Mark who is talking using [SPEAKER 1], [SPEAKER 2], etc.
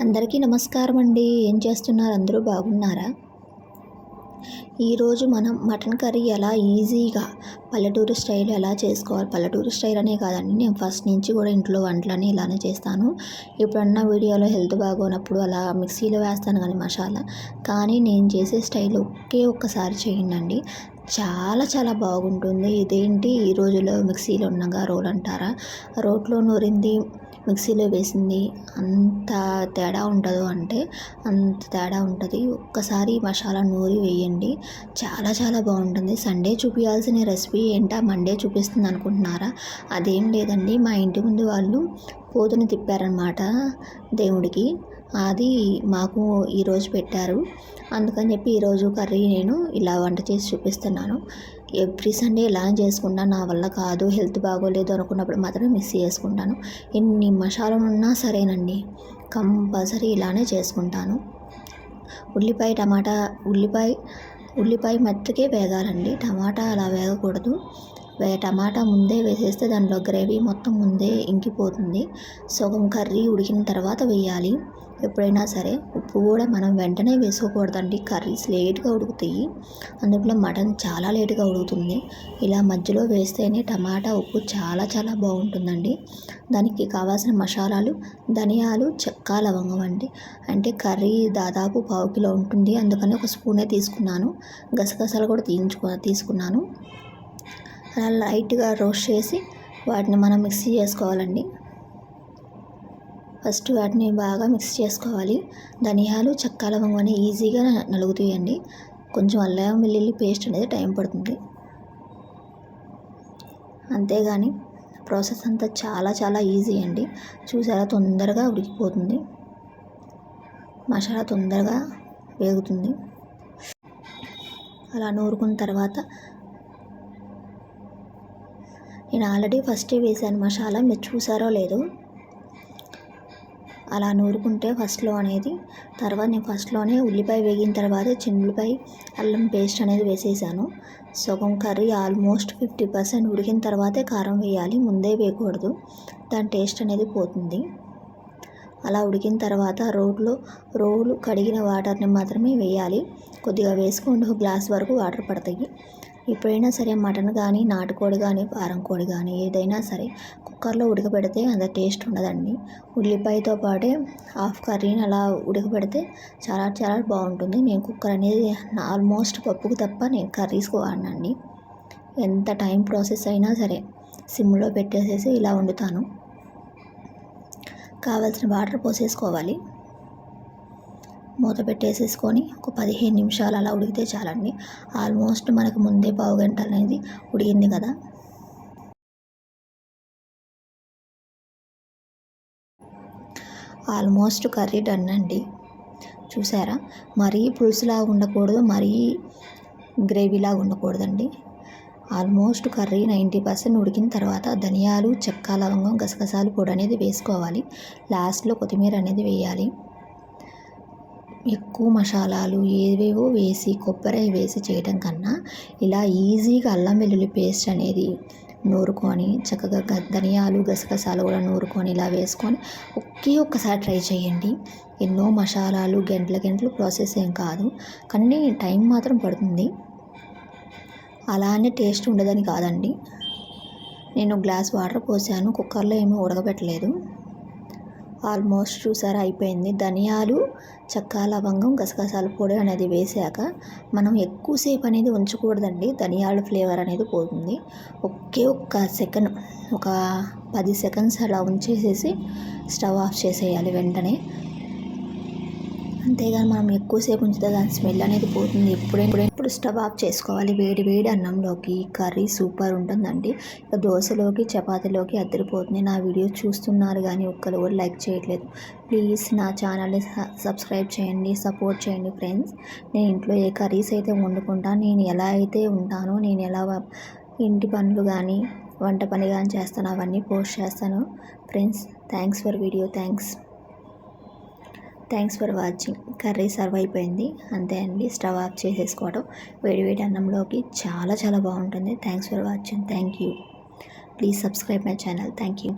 [SPEAKER 1] అందరికీ నమస్కారం అండి. ఏం చేస్తున్నారు? అందరూ బాగున్నారా? ఈరోజు మనం మటన్ కర్రీ ఎలా ఈజీగా పల్లెటూరు స్టైల్ ఎలా చేసుకోవాలి? పల్లెటూరు స్టైల్ అనే కాదండి. నేను ఫస్ట్ నుంచి కూడా ఇంట్లో వంటలని ఇలానే చేస్తాను. ఎప్పుడన్నా వీడియోలో హెల్త్ బాగోనప్పుడు అలా మిక్సీలో వేస్తాను కానీ మసాలా. కానీ నేను చేసే స్టైల్ ఒకే ఒక్కసారి చేయండి చాలా చాలా బాగుంటుంది. ఇదేంటి? ఈ రోజుల్లో మిక్సీలో ఉన్నగా రోల్ అంటారా? రోట్లో నూరింది మిక్సీలో వేసింది. అంత తేడా ఉండదు అంటే అంత తేడా ఉంటుంది. ఒక్కసారి మసాలా నూరి వేయండి. చాలా చాలా బాగుంటుంది. సండే చూపించాల్సిన రెసిపీ ఏంటా? మండే చూపిస్తుంది అనుకుంటున్నారా? అదేం లేదండి. మా ఇంటి ముందు వాళ్ళు పోతుని తిప్పారనమాట దేవుడికి. అది మాకు ఈరోజు పెట్టారు. అందుకని చెప్పి ఈరోజు కర్రీ నేను ఇలా వంట చేసి చూపిస్తున్నాను. ఎవ్రీ సండే ఇలా చేసుకున్నా నా వల్ల కాదు హెల్త్ బాగోలేదు అనుకున్నప్పుడు మాత్రం మిక్స్ చేసుకుంటాను. ఎన్ని మసాలాలు ఉన్నా సరేనండి. కంపల్సరీ ఇలానే చేసుకుంటాను. ఉల్లిపాయ టమాటా ఉల్లిపాయ ఉల్లిపాయ మెత్తకే వేగాలండి. టమాటా అలా వేగకూడదు. వే టమాటా ముందే వేసేస్తే దానిలో గ్రేవీ మొత్తం ముందే ఇంకిపోతుంది. సగం కర్రీ ఉడికిన తర్వాత వేయాలి. ఎప్పుడైనా సరే ఉప్పు కూడా మనం వెంటనే వేసుకోకూడదండి. కర్రీస్ లేట్గా ఉడుకుతాయి. అందులో మటన్ చాలా లేట్గా ఉడుకుతుంది. ఇలా మధ్యలో వేస్తేనే టమాటా ఉప్పు చాలా చాలా బాగుంటుందండి. దానికి కావాల్సిన మసాలాలు ధనియాలు చెక్క లవంగం అండి. అంటే కర్రీ దాదాపు పావు కిలో ఉంటుంది. అందుకని ఒక స్పూనే తీసుకున్నాను. గసగసాలు కూడా తీయించుకో తీసుకున్నాను. అలా లైట్గా రోస్ట్ చేసి వాటిని మనం మిక్సీ చేసుకోవాలండి. ఫస్ట్ వాటిని బాగా మిక్స్ చేసుకోవాలి. ధనియాలు చెక్క లవంగం అనేవి ఈజీగా నలుగుతాయండి. కొంచెం అల్లం వెల్లుల్లి పేస్ట్ అనేది టైం పడుతుంది. అంతేగాని ప్రాసెస్ అంతా చాలా చాలా ఈజీ అండి. చూసారా తొందరగా ఉడికిపోతుంది. మసాలా తొందరగా వేగుతుంది. అలా నూరుకున్న తర్వాత నేను ఆల్రెడీ ఫస్టే వేసాను మసాలా. మీరు చూసారో లేదో అలా నూరుకుంటే ఫస్ట్లో అనేది తర్వాత నేను ఫస్ట్లోనే ఉల్లిపాయ వేగిన తర్వాత చిన్నులపాయ అల్లం పేస్ట్ అనేది వేసేసాను. సగం కర్రీ ఆల్మోస్ట్ ఫిఫ్టీ పర్సెంట్ ఉడికిన తర్వాతే కారం వేయాలి ముందే వేయకూడదు. దాని టేస్ట్ అనేది పోతుంది. అలా ఉడికిన తర్వాత రోడ్లో రోలు కడిగిన వాటర్ని మాత్రమే వేయాలి. కొద్దిగా వేసుకొని ఒక గ్లాస్ వరకు వాటర్ పడతాయి. ఎప్పుడైనా సరే మటన్ కానీ నాటుకోడి కానీ పారం కోడి కానీ ఏదైనా సరే కుక్కర్లో ఉడకబెడితే అంత టేస్ట్ ఉండదండి. ఉల్లిపాయతో పాటే హాఫ్ కర్రీని అలా ఉడకబెడితే చాలా చాలా బాగుంటుంది. నేను కుక్కర్ అనేది ఆల్మోస్ట్ పప్పుకు తప్ప నేను కర్రీస్కి వాడినండి. ఎంత టైం ప్రాసెస్ అయినా సరే సిమ్లో పెట్టేసేసి ఇలా వండుతాను. కావాల్సిన వాటర్ పోసేసుకోవాలి. మూత పెట్టేసేసుకొని ఒక పదిహేను నిమిషాలు అలా ఉడికితే చాలండి. ఆల్మోస్ట్ మనకు ముందే పావు గంట అనేది ఉడికింది కదా. ఆల్మోస్ట్ కర్రీ డన్ అండి. చూసారా? మరీ పులుసులాగా ఉండకూడదు మరీ గ్రేవీలాగా ఉండకూడదండి. ఆల్మోస్ట్ కర్రీ నైంటీ పర్సెంట్ ఉడికిన తర్వాత ధనియాలు చెక్క లవంగం గసగసాలు పొడి అనేది వేసుకోవాలి. లాస్ట్లో కొత్తిమీర అనేది వేయాలి. ఎక్కువ మసాలాలు ఏవేవో వేసి కొబ్బరి వేసి చేయడం కన్నా ఇలా ఈజీగా అల్లం వెల్లుల్లి పేస్ట్ అనేది నూరుకొని చక్కగా ధనియాలు గసగసాలు కూడా నూరుకొని ఇలా వేసుకొని ఒకే ఒక్కసారి ట్రై చేయండి. ఎన్నో మసాలాలు గంటల గంటలు ప్రాసెస్ ఏం కాదు. కానీ టైం మాత్రం పడుతుంది. అలానే టేస్ట్ ఉండదని కాదండి. నేను గ్లాస్ వాటర్ పోసాను. కుక్కర్లో ఏమీ ఉడకబెట్టలేదు. ఆల్మోస్ట్ చూసారా అయిపోయింది. ధనియాలు చక్కా లవంగం గసగసాల పొడి అనేది వేసాక మనం ఎక్కువసేపు అనేది ఉంచకూడదండి. ధనియాల ఫ్లేవర్ అనేది పోతుంది. ఒకే ఒక్క సెకండ్ ఒక పది సెకండ్స్ అలా ఉంచేసేసి స్టవ్ ఆఫ్ చేసేయాలి వెంటనే. అంతేగాని మనం ఎక్కువసేపు ఉంచితే దాని స్మెల్ అనేది పోతుంది. ఎప్పుడైనా ఎప్పుడు స్టవ్ ఆఫ్ చేసుకోవాలి. వేడి వేడి అన్నంలోకి కర్రీ సూపర్ ఉంటుందండి. ఇక దోశలోకి చపాతీలోకి అద్దరిపోతుంది నా వీడియో చూస్తున్నారు కానీ ఒక్కరు కూడా లైక్ చేయట్లేదు. ప్లీజ్ నా ఛానల్ని సబ్స్క్రైబ్ చేయండి సపోర్ట్ చేయండి ఫ్రెండ్స్. నేను ఇంట్లో ఏ కర్రీస్ అయితే వండుకుంటాను నేను ఎలా అయితే ఉంటానో నేను ఎలా ఇంటి పనులు కానీ వంట పని కానీ చేస్తాను అవన్నీ పోస్ట్ చేస్తాను. Friends thanks for video. Thanks. Thanks for watching curry serve అయిపోయింది. అంతే అండి. స్టవ్ ఆఫ్ చేసేసుకోవడం. వేడివేడి అన్నంలోకి చాలా చాలా బాగుంటుంది. Thanks for watching thank you please subscribe my channel thank you